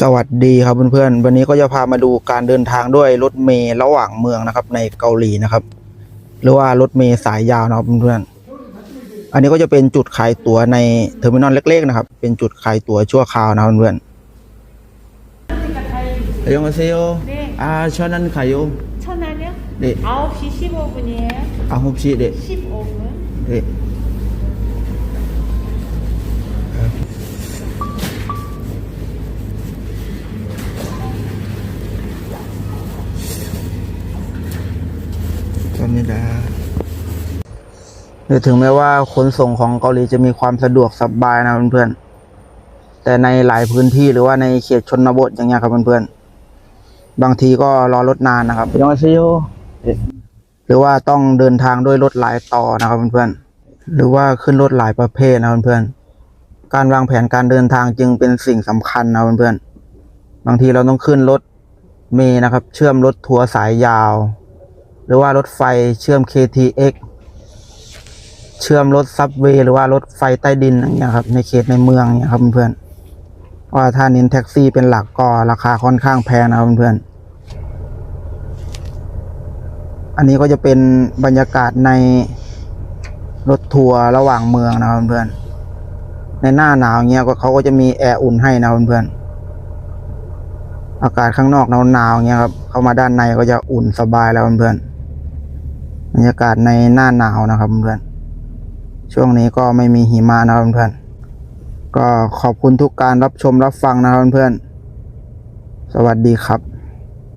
สวัสดีครับเพื่อนๆ วันนี้ก็จะพามาดูการเดินทางด้วยรถเมล์ระหว่างเมืองนะครับ ในเกาหลีนะครับ หรือว่ารถเมล์สายยาวนะครับเพื่อนๆ อันนี้ก็จะเป็นจุดขายตั๋วในเทอร์มินอลเล็ก ๆ นะครับ เป็นจุดขายตั๋วชั่วคราวนะเพื่อนๆยองเซโยอาชอนันขายโยชอนันเนี่ยเด็กอาบสิสิบโอบุเนี่ยอาหกสิเด็กสิบโอบุเด็ก 니다หรือถึงแม้ว่าขนส่งของเกาหลีจะมีความสะดวกสบายนะเพื่อนๆ แต่ในหลายพื้นที่หรือว่าในเขตชนบทอย่างเงี้ยครับเพื่อนๆ บางทีก็รอรถนานนะครับยังไงซิโยหรือว่าต้องเดินทางด้วยรถหลายต่อนะครับเพื่อนๆ หรือว่าขึ้นรถหลายประเภทนะเพื่อนๆ การวางแผนการเดินทางจึงเป็นสิ่งสำคัญนะเพื่อนๆ บางทีเราต้องขึ้นรถเมล์นะครับ เชื่อมรถทัวร์สายยาวห รือว่ารถไฟเชื่อม KTX เชื่อมรถซับเวย์หรือว่ารถไฟใต้ดินอย่างเงี้ยครับ ในเขตในเมืองเนี่ยครับเพื่อนๆว่าถ้าเน้นแท็กซี่เป็นหลักก็ราคาค่อนข้างแพงนะครับเพื่อนๆอันนี้ก็จะเป็นบรรยากาศในรถทัวร์ระหว่างเมืองนะครับเพื่อนๆในหน้าหนาวเงี้ยก็เขาก็จะมีแอร์อุ่นให้นะครับเพื่อนๆอากาศข้างนอกหนาวๆเงี้ยครับ เข้ามาด้านในก็จะอุ่นสบายแล้วเพื่อนๆ บรรยากาศในหน้าหนาวนะครับเพื่อนช่วงนี้ก็ไม่มีหิมะนะครับเพื่อนก็ขอบคุณทุกการรับชมรับฟังนะครับเพื่อนสวัสดีครับ